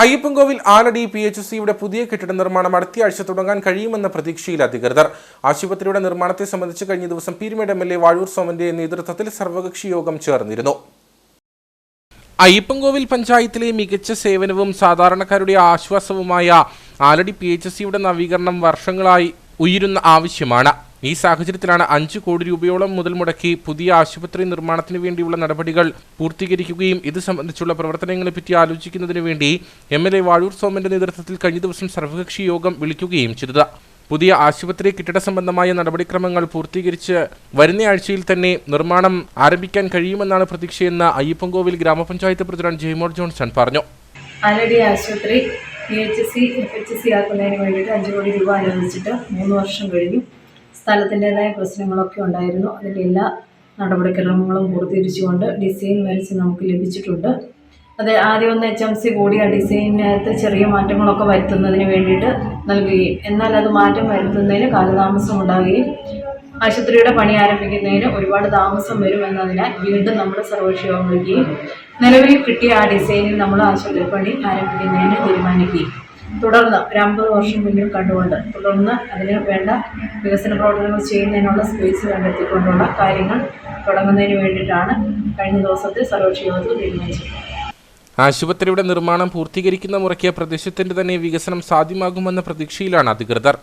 Ayyappancoil Aladi P H സിയുടെ പുതിയ കെട്ടിട നിർമ്മാണം അടുത്ത ആഴ്ച തുടങ്ങാൻ കഴിയുമെന്ന പ്രതീക്ഷയിൽ അധികൃതർ. ആശുപത്രിയുടെ നിർമ്മാണത്തെ സംബന്ധിച്ച് കഴിഞ്ഞ ദിവസം Peermade M L A Vazhoor സോമന്റെ നേതൃത്വത്തിൽ സർവകക്ഷി യോഗം ചേർന്നിരുന്നു. അയ്യപ്പൻകോവിൽ പഞ്ചായത്തിലെ മികച്ച സേവനവും സാധാരണക്കാരുടെ ആശ്വാസവുമായ ആലടി പി എച്ച് സിയുടെ നവീകരണം വർഷങ്ങളായി ഉയരുന്ന ആവശ്യമാണ്. ഈ സാഹചര്യത്തിലാണ് അഞ്ചു കോടി രൂപയോളം മുതൽ മുടക്കി പുതിയ ആശുപത്രി നിർമ്മാണത്തിന് വേണ്ടിയുള്ള നടപടികൾ പൂർത്തീകരിക്കുകയും ഇത് സംബന്ധിച്ചുള്ള പ്രവർത്തനങ്ങളെപ്പറ്റി ആലോചിക്കുന്നതിന് വേണ്ടി എം എൽ എ വാഴൂർ സോമന്റെ നേതൃത്വത്തിൽ കഴിഞ്ഞ ദിവസം സർവകക്ഷി യോഗം വിളിക്കുകയും ചെയ്തത്. പുതിയ ആശുപത്രി കെട്ടിട സംബന്ധമായ നടപടിക്രമങ്ങൾ പൂർത്തീകരിച്ച് വരുന്ന ആഴ്ചയിൽ തന്നെ നിർമ്മാണം ആരംഭിക്കാൻ കഴിയുമെന്നാണ് പ്രതീക്ഷയെന്ന് അയ്യപ്പൻകോവിൽ ഗ്രാമപഞ്ചായത്ത് പ്രസിഡന്റ് ജെയ്മോർ ജോൺസൺ പറഞ്ഞു. ആശുപത്രി P H C F H C ആക്കുന്നതിന് വേണ്ടിയിട്ട് അഞ്ച് കോടി രൂപ അനുവദിച്ചിട്ട് മൂന്ന് വർഷം കഴിഞ്ഞു. സ്ഥലത്തിന്റെതായ പ്രശ്നങ്ങളൊക്കെ ഉണ്ടായിരുന്നു. അതിന്റെ എല്ലാ നടപടിക്രമങ്ങളും പൂർത്തീകരിച്ചുകൊണ്ട് ഡിസൈൻ വരച്ച് നമുക്ക് ലഭിച്ചിട്ടുണ്ട്. അത് ആദ്യം ഒന്ന് എച്ച് എം സി കൂടി ആ ഡിസൈനിനകത്ത് ചെറിയ മാറ്റങ്ങളൊക്കെ വരുത്തുന്നതിന് വേണ്ടിയിട്ട് നൽകുകയും. എന്നാൽ അത് മാറ്റം വരുത്തുന്നതിന് കാലതാമസം ഉണ്ടാകുകയും ആശുപത്രിയുടെ പണി ആരംഭിക്കുന്നതിന് ഒരുപാട് താമസം വരും എന്നതിനാൽ വീണ്ടും നമ്മൾ സർവകക്ഷി യോഗം വിളിക്കുകയും നിലവിൽ കിട്ടിയ ആ ഡിസൈനിൽ നമ്മൾ ആശുപത്രി പണി ആരംഭിക്കുന്നതിന് തീരുമാനിക്കുകയും. തുടർന്ന് ഒരു അമ്പത് വർഷം മുന്നിൽ കണ്ടുകൊണ്ട് തുടർന്ന് അതിന് വേണ്ട വികസന പ്രവർത്തനങ്ങൾ ചെയ്യുന്നതിനുള്ള സ്പേസ് കണ്ടെത്തിക്കൊണ്ടുള്ള കാര്യങ്ങൾ തുടങ്ങുന്നതിന് വേണ്ടിയിട്ടാണ് കഴിഞ്ഞ ദിവസത്തെ സർവകക്ഷി യോഗത്തിൽ തീരുമാനിച്ചത്. ആശുപത്രിയുടെ നിർമ്മാണം പൂർത്തീകരിക്കുന്ന മുറയ്ക്ക് പ്രദേശത്തിന്റെ തന്നെ വികസനം സാധ്യമാകുമെന്ന പ്രതീക്ഷയിലാണ് അധികൃതർ.